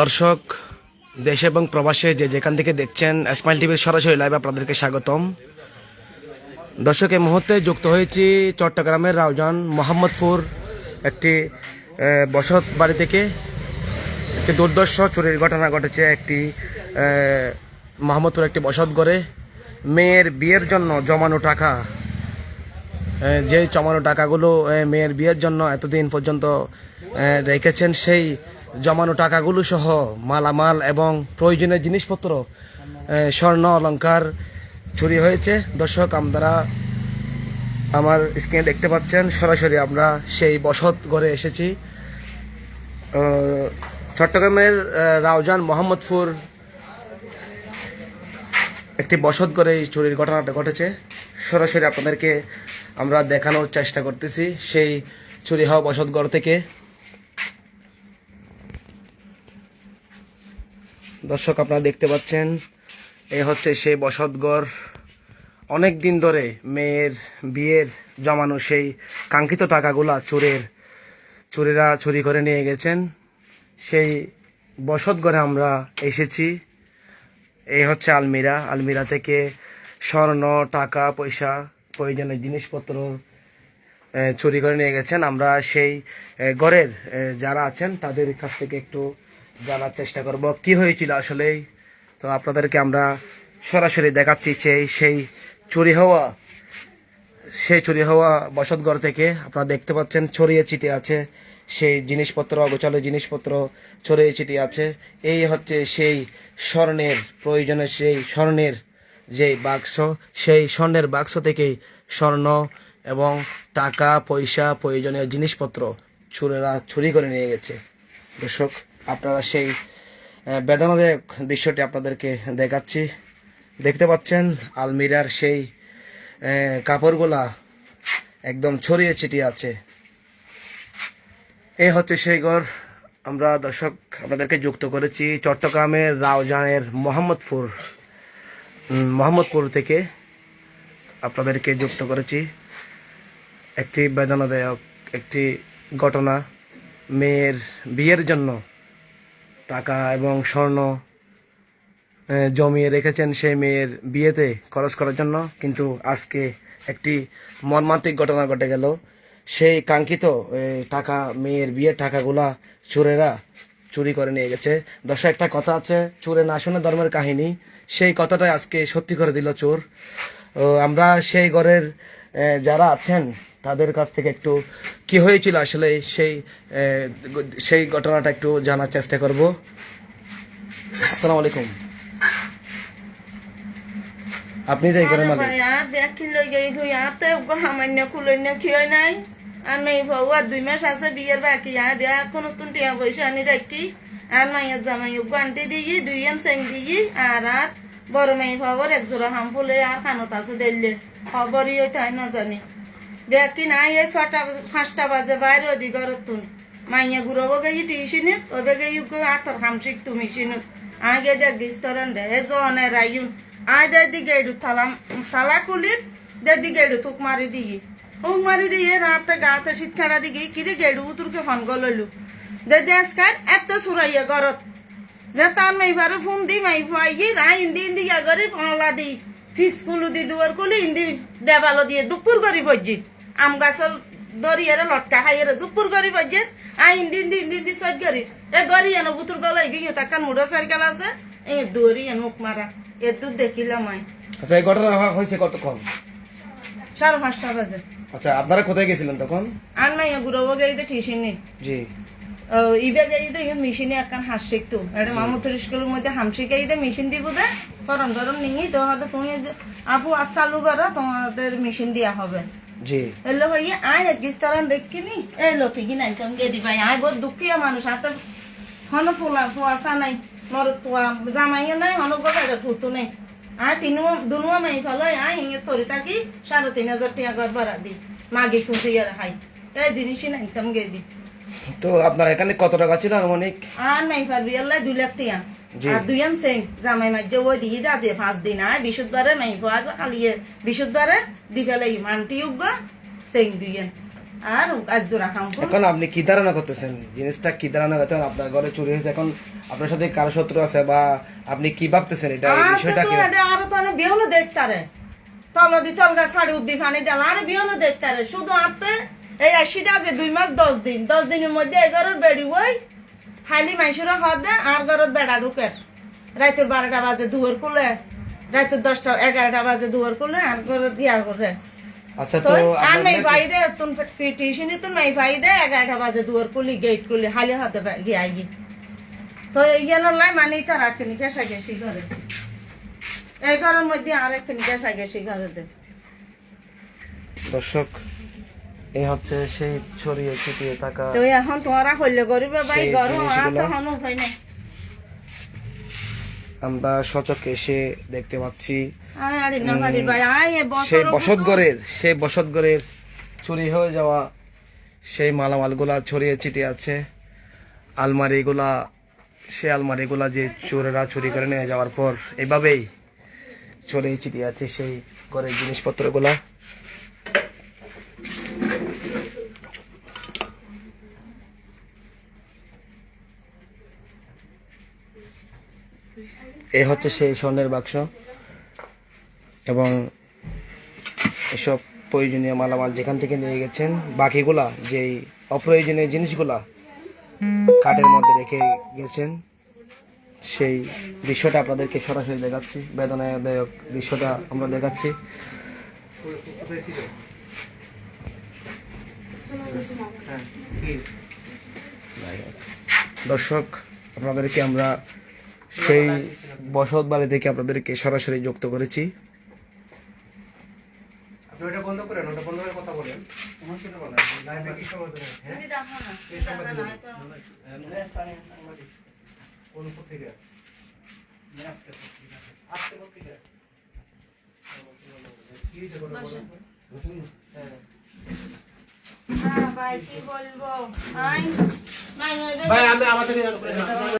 দর্শক, দেশ এবং প্রবাসে যে যেখান থেকে দেখছেন স্মাইল টিভির সরাসরি লাইভ আপনাদেরকে স্বাগতম। দর্শক, এই মুহূর্তে যুক্ত হয়েছি চট্টগ্রামের রাউজান মোহাম্মদপুর একটি বসত বাড়ি থেকে। একটি দুর্দর্শ চুরির ঘটনা ঘটেছে একটি মোহাম্মদপুর একটি বসত ঘরে। মেয়ের বিয়ের জন্য জমানো টাকা যে জমানো টাকাগুলো মেয়ের বিয়ের জন্য এতদিন পর্যন্ত রেখেছেন সেই জমানো টাকাগুলো সহ মালামাল এবং প্রয়োজনীয় জিনিসপত্র স্বর্ণ অলঙ্কার চুরি হয়েছে। দর্শক আমরা আমার স্ক্রিনে দেখতে পাচ্ছেন, সরাসরি আমরা সেই বসত ঘরে এসেছি। চট্টগ্রামের রাউজান মোহাম্মদপুর একটি বসত ঘরে এই চুরির ঘটনাটা ঘটেছে। সরাসরি আপনাদেরকে আমরা দেখানোর চেষ্টা করতেছি সেই চুরি হওয়া বসত ঘর থেকে। দর্শক আপনারা দেখতে পাচ্ছেন এই হচ্ছে সেই বসত ঘর অনেক দিন ধরে মেয়ের বিয়ের জমানো সেই কাঙ্ক্ষিত টাকাগুলা চোরের চোরেরা চুরি করে নিয়ে গেছেন। সেই বসত ঘরে আমরা এসেছি। এই হচ্ছে আলমিরা। আলমিরা থেকে স্বর্ণ টাকা পয়সা প্রয়োজনীয় জিনিসপত্র চুরি করে নিয়ে গেছেন। আমরা সেই এ, ঘরের যারা আছেন তাদের কাছ থেকে একটু জানার চেষ্টা করব। কি হয়েছিল আসলে তো আপনাদেরকে আমরা সরাসরি দেখাচ্ছি সেই সেই চুরি হওয়া, সেই চুরি হওয়া বসতঘর থেকে। আপনারা দেখতে পাচ্ছেন ছড়িয়ে ছিটিয়ে আছে সেই জিনিসপত্র, অগোছালো জিনিসপত্র ছড়িয়ে ছিটিয়ে আছে। এই হচ্ছে সেই স্বর্ণের প্রয়োজনে সেই স্বর্ণের যে বাক্স, সেই স্বর্ণের বাক্স থেকেই স্বর্ণ এবং টাকা, পয়সা, প্রয়োজনীয় জিনিসপত্র চুরেরা চুরি করে নিয়ে গেছে। দর্শক আপনারা সেই বেদনাদায়ক দৃশ্যটি আপনাদেরকে দেখাচ্ছি। দেখতে পাচ্ছেন আলমিরার সেই কাপড়গুলা একদম ছড়িয়ে ছিটিয়ে আছে। এই হচ্ছে সেই ঘর। আমরা দর্শক আপনাদেরকে যুক্ত করেছি চট্টগ্রামের রাওজানের মোহাম্মদপুর মোহাম্মদপুর থেকে আপনাদেরকে যুক্ত করেছি। একটি বেদনাদায়ক একটি ঘটনা, মেয়ের বিয়ের জন্য টাকা এবং স্বর্ণ জমিয়ে রেখেছেন সেই মেয়ের বিয়েতে খরচ করার জন্য। কিন্তু আজকে একটি মর্মান্তিক ঘটনা ঘটে গেল। সেই কাঙ্ক্ষিত টাকা, মেয়ের বিয়ের টাকাগুলা চোরেরা চুরি করে নিয়ে গেছে। দশ একটা কথা আছে, চোরে না শুনে ধর্মের কাহিনী। সেই কথাটাই আজকে সত্যি করে দিল চোর। আমরা সেই ঘরের যারা আছেন তাদের কাছ থেকে একটু কি হয়েছিল আসলে সেই সেই ঘটনাটা একটু জানার চেষ্টা করব। আসসালামু আলাইকুম আপনি এই ঘরের মালিক। ব্যাগটি লই গই হই আতে সামান্য কুলন্য খিয় নাই। আর মেয়ে বউ আর দুই মাস আছে বিয়ের বাকি আর বিয়া কোনো তুন টিয়া পয়সা আনি রাখি। আর মাইয়ের জামাই গান্টি দিই দুই এন সেং দিই আর আর বড় মেয়ে খবর এক জোড়া হাম ফুলে আর খানত আছে দিল্লি খবরই ওই তাই না জানি। ব্যাগটি নাই, এই ছটা, পাঁচটা বাজে, বাইরে ওদি ঘরত তুন মাইয়া গুরব গেই টিউশনিত, ওবে গেই আতর খাম শিখ তুমি শিনুত আগে দেখ বিস্তরণ দে, এ জনে রাইন আয় দে দি গেড়ু থালাম, থালা কুলিত দে দি গেড়ু তুক মারি দিই হুক মারি দিয়ে রাতে গাতে খাড়া দিকে কিরে গেড়ু তুরকে ফোন গললু দে দেশ কার এত সুরাইয়া গরত যে তার মাইফারে ফোন দি মাইফাই গি রা ইন্দি ইন্দি গরি পালা দি ফিসকুলু দি দুয়ার কুলি, ইন্দি দেবালো দিয়ে দুপুর করি বজ্জি আম গাছর দরিয়ার লটকা খাইয়ের দুপুর করি বাজে আইন দিন দিন দিন দিন সজ করি এ গরি এনো বুতুর গলাই গিয়ে তাকান মুড়ো সাইকেল আছে। এ দরি এন মুখ মারা এ তো দেখিলাম আই আচ্ছা এই ঘটনা হয়েছে কতক্ষণ সাড়ে পাঁচটা বাজে। আচ্ছা আপনারা কোথায় গেছিলেন তখন? আর নাই গুরব গাইতে টিউশন জি। ইবে গাইতে ইয়ে মেশিনে একখান হাঁস শিখতো। এটা মামুথুর স্কুলের মধ্যে হাম শিখাইতে মেশিন দিব দে গরম নিয়ে তো হয়তো তুমি আপু আজ চালু করো তোমাদের মেশিন দেওয়া হবে। জি। এলো হই আয় এক গিস্তারান দেখিনি এলো ঠিকই নাই কেমন গে দিবাই আয় বহুত দুঃখিয়া মানুষ হাতে হন ফুলা ফুয়াশা নাই মর জামাইও নাই হন গোটা ফুতু নাই। আয় তিনু দুনুয়া মাই ফেলো আয় হিঙে তরি থাকি সাড়ে তিন হাজার টাকা ঘর ভাড়া দি। মাগি খুঁজি আর হাই। এই জিনিসই নাই কেমন গে দি তো আপনার এখানে কত টাকা ছিল আনুমানিক? আর নাই পারবি আল্লাহ দুই লাখ টিয়া। আর দুই আন সেং জামাই মাঝে ওই দিয়ে দা যে পাঁচ দিন আয় বিশুদ্ধবারে মাই পাওয়া কালিয়ে বিশুদ্ধবারে দি ফেলে মানটি উগ্গ সেং দুই আন। আর এক জোড়া খাম এখন আপনি কি ধারণা করতেছেন? জিনিসটা কি ধারণা করতেছেন? আপনার ঘরে চুরি হয়েছে এখন আপনার সাথে কারও শত্রু আছে বা আপনি কি ভাবতেছেন এটা এই বিষয়টা কি আর তো বিহলো দেখতারে। তলদি তলগা শাড়ি উদ্দি ফানি ডাল আর বিহলো দেখতারে। শুধু আপনি এই আসিদা যে দুই মাস দশ দিন। দশ দিনের মধ্যে এগারোর বেড়ি হই হাইলি মাইসুর হদ দে আর গরত বেড়া ঢুকে। রাতের বারোটা বাজে দুয়ার খুলে রাতের দশটা এগারোটা বাজে দুয়ার খুলে আর গরত দিয়া করে আচ্ছা তো তো আর নাই ভাই দে তুন টিউশন তুন নাই ভাই দে এগারোটা বাজে দুয়ার খুলি গেট খুলি হালি হাতে গিয়ে আইগি। তো ইয়ানো লাই মানে তার আটখানি কেসা গেছি ঘরে। এই ঘরের মধ্যে আর একখানি কেসা গেছি ঘরে দে। দর্শক এই হচ্ছে সেই ছড়িয়ে ছিটিয়ে থাকা তো এখন তোমারা হইলে ভাই ঘর আর জিনিসগুলো- তখন উপায় নাই। আমরা সচকে এসে দেখতে পাচ্ছি। সেই বছর বসতঘরের সেই বসতঘরের চুরি হয়ে যাওয়া সেই মালামালগুলা ছড়িয়ে ছিটিয়ে আছে। আলমারিগুলা সেই আলমারিগুলা যে চোরেরা চুরি করে নিয়ে যাওয়ার পর এভাবেই ছড়িয়ে ছিটিয়ে আছে সেই ঘরের জিনিসপত্রগুলা। এই হচ্ছে সেই স্বর্ণের বাক্স। এবং এসব প্রয়োজনীয় মালামাল যেখান থেকে নিয়ে গেছেন, বাকিগুলা যেই অপ্রয়োজনীয় জিনিসগুলা কাঠের মধ্যে রেখে গেছেন, সেই দৃশ্যটা আপনাদেরকে সরাসরি দেখাচ্ছি। বেদনাদায়ক দৃশ্যটা আমরা দেখাচ্ছি। দর্শক, আপনাদেরকে আমরা সেই বসত বাড়ি থেকে আপনাদেরকে সরাসরি যুক্ত করেছি। হ্যাঁ কোন পত্রিকা? আজকে পত্রিকা? কি হয়েছে কথা বলেন হ্যাঁ। ভাই কি বলব? ভাই আমি আমার থেকে